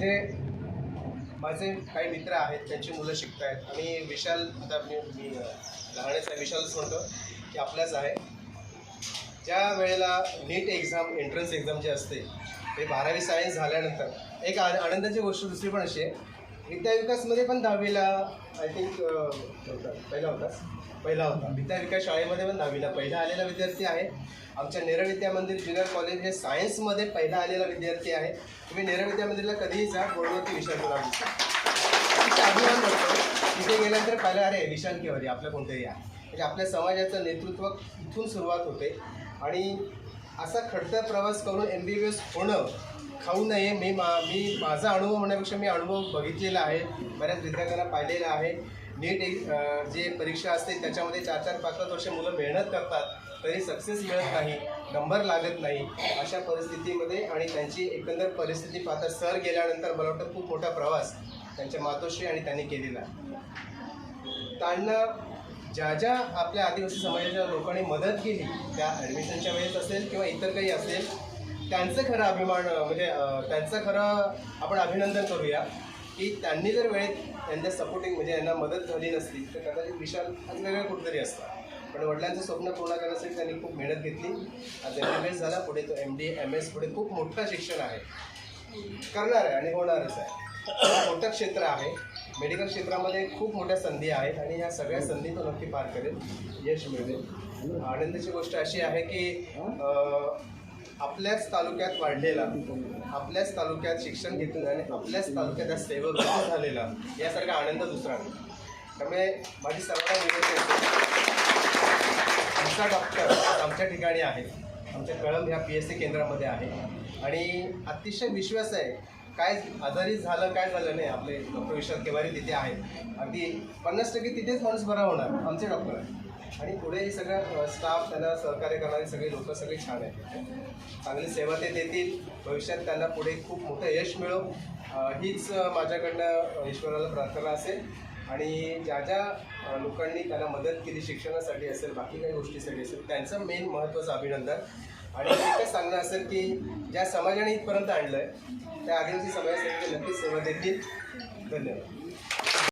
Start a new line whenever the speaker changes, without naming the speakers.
म्हणजे माझे काही मित्र आहेत त्यांची मुलं शिकत आहेत आणि विशाल आता मी मी लहानच आहे विशालच म्हणतो की आपल्याच आहे. ज्या वेळेला नीट एक्झाम एंट्रन्स एक्झाम जे असते ते बारावी सायन्स झाल्यानंतर एक आनंदाची गोष्ट दुसरी पण अशी आहे विद्याविकासमध्ये पण दहावीला आय थिंक पहिला होताच पहिला होता. विद्याविकास शाळेमध्ये पण दहावीला. पहिला आलेला विद्यार्थी आहे. आमच्या नेरळ विद्या मंदिर ज्युनियर कॉलेज हे सायन्समध्ये पहिला आलेला विद्यार्थी आहे. तुम्ही नेरळ विद्या मंदिरला कधीही जा बोर्डवरती विशाल गुलाब अभिमान करतो. तिथे गेल्यानंतर पाहिलं अरे विशाल केवरी आपल्या कोणतरी आहे. म्हणजे आपल्या समाजाचं नेतृत्व इथून सुरुवात होते. आणि असा खडतर प्रवास करून एम बी बी एस होणं खाऊ नये. मी मा मी माझा अनुभव म्हणण्यापेक्षा मी अनुभव बघितलेला आहे. बऱ्याच विद्यार्थ्यांना पाहिलेला आहे. नीट एक जे परीक्षा असते त्याच्यामध्ये चार चार पाच पाच वर्ष मुलं मेहनत करतात तरी सक्सेस मिळत नाही नंबर लागत नाही अशा परिस्थितीमध्ये आणि त्यांची एकंदर परिस्थिती पाहता सर गेल्यानंतर मला वाटतं खूप मोठा प्रवास त्यांच्या मातोश्री आणि त्यांनी केलेला. त्यांना ज्या ज्या आपल्या आदिवासी समाजाच्या लोकांनी मदत केली त्या ॲडमिशनच्या वेळेस असेल किंवा इतर काही असेल त्यांचं खरं अभिमान म्हणजे त्यांचं खरं आपण अभिनंदन करूया की त्यांनी जर वेळेत त्यांच्या सपोर्टिंग म्हणजे यांना मदत झाली नसली तर कदाचित विशाल आज वेगळं कुठेतरी असतात पण वडिलांचं स्वप्न पूर्ण करण्यासाठी त्यांनी खूप मेहनत घेतली. आज एम एस झाला पुढे तो एम डी एम एस पुढे खूप मोठं शिक्षण आहे. करणार आहे आणि होणारच आहे. मोठं क्षेत्र आहे. मेडिकल क्षेत्रामध्ये खूप मोठ्या संधी आहेत आणि ह्या सगळ्या संधी तो नक्की पार करेल. यश मिळेल आनंदाची गोष्ट अशी आहे की आपल्याच तालुक्यात वाढलेला आपल्याच तालुक्यात शिक्षण घेतलं आणि आपल्याच तालुक्यात सेवक झालेला यासारखा आनंद दुसरा नाही. त्यामुळे माझी सर्वांना विनंती होते आमचा डॉक्टर आमच्या ठिकाणी आहे आमच्या कळंब ह्या पी एस सी केंद्रामध्ये आहे आणि अतिशय विश्वास आहे काय आजारी झालं काय झालं नाही आपले डॉक्टर विश्वास केवारी तिथे आहेत. अगदी पन्नास टक्के तिथेच माणूस बरा होणार आमचे डॉक्टर आहे आणि पुढे हे सगळं स्टाफ त्यांना सहकार्य करणारे सगळे लोक सगळे छान आहेत. चांगली सेवा ते देतील. भविष्यात त्यांना पुढे खूप मोठं यश मिळो हीच माझ्याकडनं ईश्वराला प्रार्थना असेल. आणि ज्या ज्या लोकांनी त्यांना मदत केली शिक्षणासाठी असेल बाकी काही गोष्टीसाठी असेल त्यांचं मेन महत्त्वाचं अभिनंदन. आणि एकच सांगणं असेल की ज्या समाजाने इथपर्यंत आणलं आहे त्या आदिवासी समाजासाठी नक्कीच सेवा देतील. धन्यवाद.